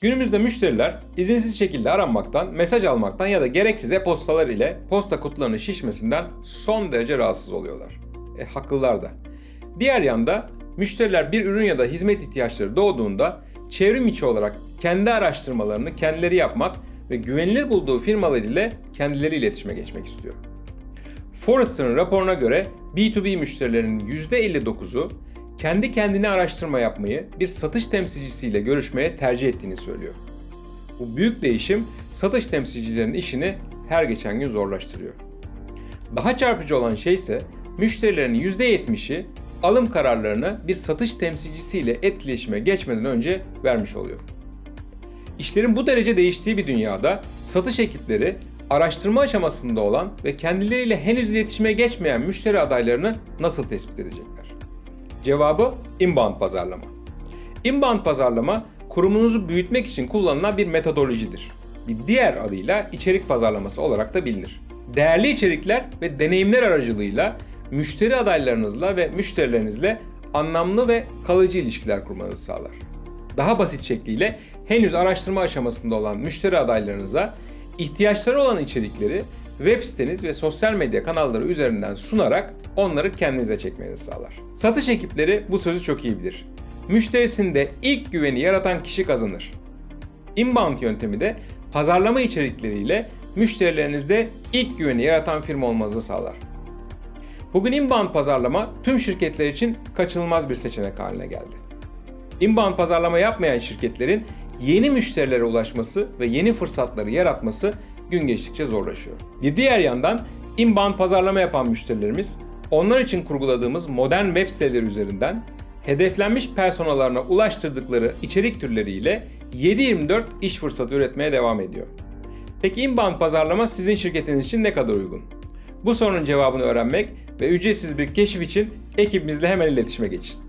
Günümüzde müşteriler izinsiz şekilde aranmaktan, mesaj almaktan ya da gereksiz e-postalar ile posta kutularının şişmesinden son derece rahatsız oluyorlar. E haklılar da. Diğer yanda müşteriler bir ürün ya da hizmet ihtiyaçları doğduğunda çevrim içi olarak kendi araştırmalarını kendileri yapmak ve güvenilir bulduğu firmalar ile kendileri iletişime geçmek istiyor. Forrester'ın raporuna göre B2B müşterilerinin %59'u kendi kendine araştırma yapmayı bir satış temsilcisiyle görüşmeye tercih ettiğini söylüyor. Bu büyük değişim satış temsilcilerinin işini her geçen gün zorlaştırıyor. Daha çarpıcı olan şey ise müşterilerin %70'i alım kararlarını bir satış temsilcisiyle etkileşime geçmeden önce vermiş oluyor. İşlerin bu derece değiştiği bir dünyada satış ekipleri araştırma aşamasında olan ve kendileriyle henüz iletişime geçmeyen müşteri adaylarını nasıl tespit edecekler? Cevabı inbound pazarlama. Inbound pazarlama kurumunuzu büyütmek için kullanılan bir metodolojidir. Bir diğer adıyla içerik pazarlaması olarak da bilinir. Değerli içerikler ve deneyimler aracılığıyla müşteri adaylarınızla ve müşterilerinizle anlamlı ve kalıcı ilişkiler kurmanızı sağlar. Daha basit şekliyle henüz araştırma aşamasında olan müşteri adaylarınıza ihtiyaçları olan içerikleri web siteniz ve sosyal medya kanalları üzerinden sunarak onları kendinize çekmenizi sağlar. Satış ekipleri bu sözü çok iyi bilir. Müşterisinde ilk güveni yaratan kişi kazanır. Inbound yöntemi de pazarlama içerikleriyle müşterilerinizde ilk güveni yaratan firma olmanızı sağlar. Bugün inbound pazarlama tüm şirketler için kaçınılmaz bir seçenek haline geldi. Inbound pazarlama yapmayan şirketlerin yeni müşterilere ulaşması ve yeni fırsatları yaratması gün geçtikçe zorlaşıyor. Bir diğer yandan inbound pazarlama yapan müşterilerimiz onlar için kurguladığımız modern web siteleri üzerinden hedeflenmiş personalarına ulaştırdıkları içerik türleriyle 7/24 iş fırsatı üretmeye devam ediyor. Peki inbound pazarlama sizin şirketiniz için ne kadar uygun? Bu sorunun cevabını öğrenmek ve ücretsiz bir keşif için ekibimizle hemen iletişime geçin.